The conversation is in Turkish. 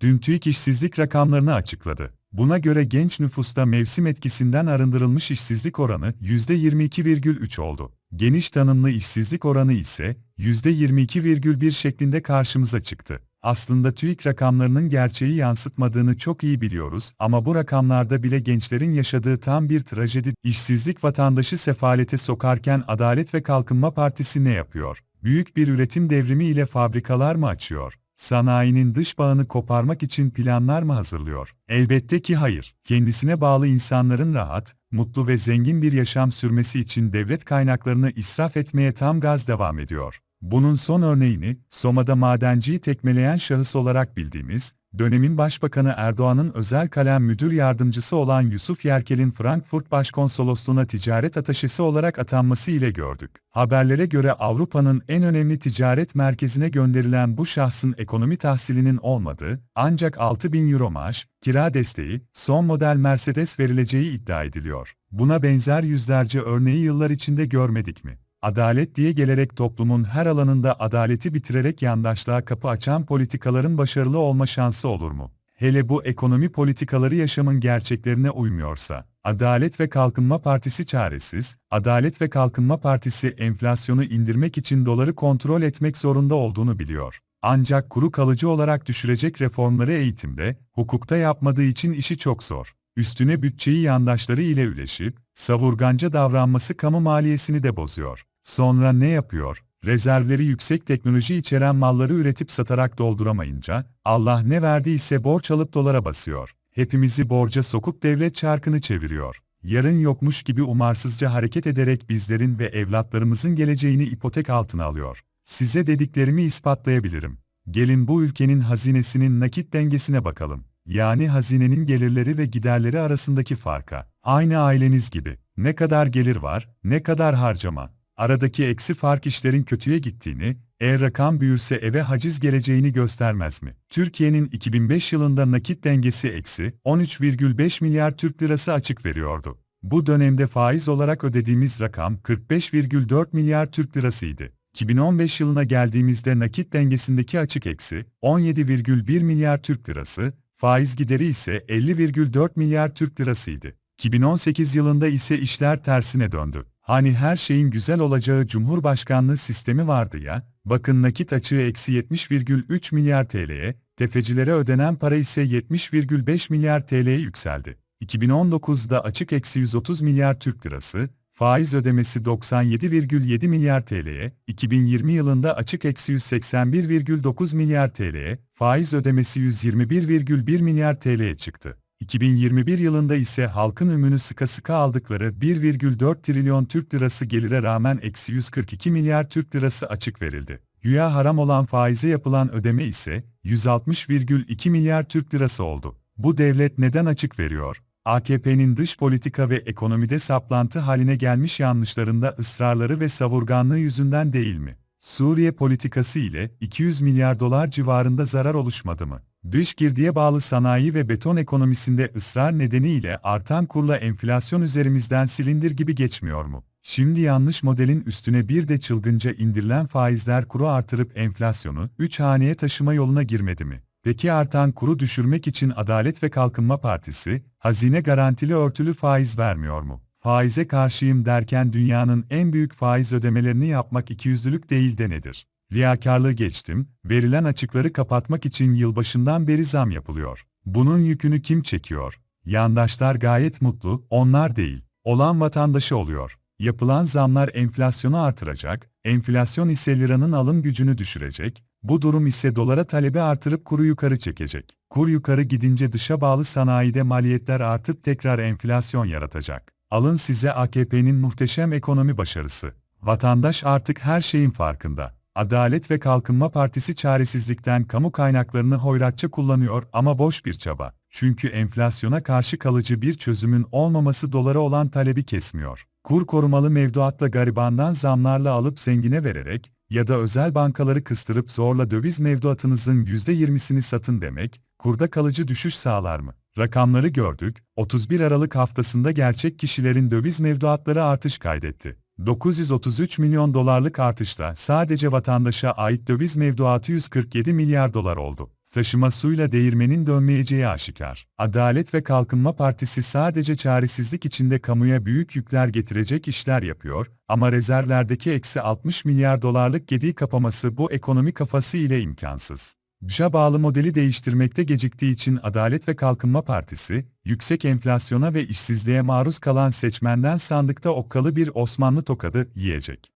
dün TÜİK işsizlik rakamlarını açıkladı. Buna göre genç nüfusta mevsim etkisinden arındırılmış işsizlik oranı %22,3 oldu. Geniş tanımlı işsizlik oranı ise %22,1 şeklinde karşımıza çıktı. Aslında TÜİK rakamlarının gerçeği yansıtmadığını çok iyi biliyoruz ama bu rakamlarda bile gençlerin yaşadığı tam bir trajedi. İşsizlik vatandaşı sefalete sokarken Adalet ve Kalkınma Partisi ne yapıyor? Büyük bir üretim devrimi ile fabrikalar mı açıyor? Sanayinin dış bağını koparmak için planlar mı hazırlıyor? Elbette ki hayır. Kendisine bağlı insanların rahat, mutlu ve zengin bir yaşam sürmesi için devlet kaynaklarını israf etmeye tam gaz devam ediyor. Bunun son örneğini, Soma'da madenciyi tekmeleyen şahıs olarak bildiğimiz, dönemin Başbakanı Erdoğan'ın özel kalem müdür yardımcısı olan Yusuf Yerkel'in Frankfurt Başkonsolosluğuna ticaret ataşesi olarak atanması ile gördük. Haberlere göre Avrupa'nın en önemli ticaret merkezine gönderilen bu şahsın ekonomi tahsilinin olmadığı, ancak 6 bin euro maaş, kira desteği, son model Mercedes verileceği iddia ediliyor. Buna benzer yüzlerce örneği yıllar içinde görmedik mi? Adalet diye gelerek toplumun her alanında adaleti bitirerek yandaşlığa kapı açan politikaların başarılı olma şansı olur mu? Hele bu ekonomi politikaları yaşamın gerçeklerine uymuyorsa, Adalet ve Kalkınma Partisi çaresiz, Adalet ve Kalkınma Partisi enflasyonu indirmek için doları kontrol etmek zorunda olduğunu biliyor. Ancak kuru kalıcı olarak düşürecek reformları eğitimde, hukukta yapmadığı için işi çok zor. Üstüne bütçeyi yandaşları ile üleşip, savurganca davranması kamu maliyesini de bozuyor. Sonra ne yapıyor? Rezervleri yüksek teknoloji içeren malları üretip satarak dolduramayınca, Allah ne verdiyse borç alıp dolara basıyor. Hepimizi borca sokup devlet çarkını çeviriyor. Yarın yokmuş gibi umarsızca hareket ederek bizlerin ve evlatlarımızın geleceğini ipotek altına alıyor. Size dediklerimi ispatlayabilirim. Gelin bu ülkenin hazinesinin nakit dengesine bakalım. Yani hazinenin gelirleri ve giderleri arasındaki farka. Aynı aileniz gibi. Ne kadar gelir var, ne kadar harcama. Aradaki eksi fark işlerin kötüye gittiğini, eğer rakam büyürse eve haciz geleceğini göstermez mi? Türkiye'nin 2005 yılında nakit dengesi eksi 13,5 milyar Türk lirası açık veriyordu. Bu dönemde faiz olarak ödediğimiz rakam 45,4 milyar Türk lirasıydı. 2015 yılına geldiğimizde nakit dengesindeki açık eksi 17,1 milyar Türk lirası, faiz gideri ise 50,4 milyar Türk lirasıydı. 2018 yılında ise işler tersine döndü. Hani her şeyin güzel olacağı Cumhurbaşkanlığı sistemi vardı ya, bakın nakit açığı eksi 70,3 milyar TL'ye, tefecilere ödenen para ise 70,5 milyar TL'ye yükseldi. 2019'da açık eksi 130 milyar Türk lirası, faiz ödemesi 97,7 milyar TL'ye, 2020 yılında açık eksi 181,9 milyar TL'ye, faiz ödemesi 121,1 milyar TL'ye çıktı. 2021 yılında ise halkın ümünü sıka sıka aldıkları 1,4 trilyon Türk lirası gelire rağmen eksi 142 milyar Türk lirası açık verildi. Güya haram olan faize yapılan ödeme ise 160,2 milyar Türk lirası oldu. Bu devlet neden açık veriyor? AKP'nin dış politika ve ekonomide saplantı haline gelmiş yanlışlarında ısrarları ve savurganlığı yüzünden değil mi? Suriye politikası ile 200 milyar dolar civarında zarar oluşmadı mı? Dış girdiye bağlı sanayi ve beton ekonomisinde ısrar nedeniyle artan kurla enflasyon üzerimizden silindir gibi geçmiyor mu? Şimdi yanlış modelin üstüne bir de çılgınca indirilen faizler kuru artırıp enflasyonu 3 haneye taşıma yoluna girmedi mi? Peki artan kuru düşürmek için Adalet ve Kalkınma Partisi, hazine garantili örtülü faiz vermiyor mu? Faize karşıyım derken dünyanın en büyük faiz ödemelerini yapmak ikiyüzlülük değil de nedir? Riyakarlığı geçtim, verilen açıkları kapatmak için yılbaşından beri zam yapılıyor. Bunun yükünü kim çekiyor? Yandaşlar gayet mutlu, onlar değil. Olan vatandaşı oluyor. Yapılan zamlar enflasyonu artıracak, enflasyon ise liranın alım gücünü düşürecek, bu durum ise dolara talebi artırıp kuru yukarı çekecek. Kur yukarı gidince dışa bağlı sanayide maliyetler artıp tekrar enflasyon yaratacak. Alın size AKP'nin muhteşem ekonomi başarısı. Vatandaş artık her şeyin farkında. Adalet ve Kalkınma Partisi çaresizlikten kamu kaynaklarını hoyratça kullanıyor ama boş bir çaba. Çünkü enflasyona karşı kalıcı bir çözümün olmaması dolara olan talebi kesmiyor. Kur korumalı mevduatla garibandan zamlarla alıp zengine vererek ya da özel bankaları kıstırıp zorla döviz mevduatınızın %20'sini satın demek, kurda kalıcı düşüş sağlar mı? Rakamları gördük, 31 Aralık haftasında gerçek kişilerin döviz mevduatları artış kaydetti. 933 milyon dolarlık artışla sadece vatandaşa ait döviz mevduatı 147 milyar dolar oldu. Taşıma suyla değirmenin dönmeyeceği aşikar. Adalet ve Kalkınma Partisi sadece çaresizlik içinde kamuya büyük yükler getirecek işler yapıyor ama rezervlerdeki eksi 60 milyar dolarlık gediği kapaması bu ekonomi kafası ile imkansız. Dışa bağlı modeli değiştirmekte geciktiği için Adalet ve Kalkınma Partisi, yüksek enflasyona ve işsizliğe maruz kalan seçmenden sandıkta okkalı bir Osmanlı tokadı yiyecek.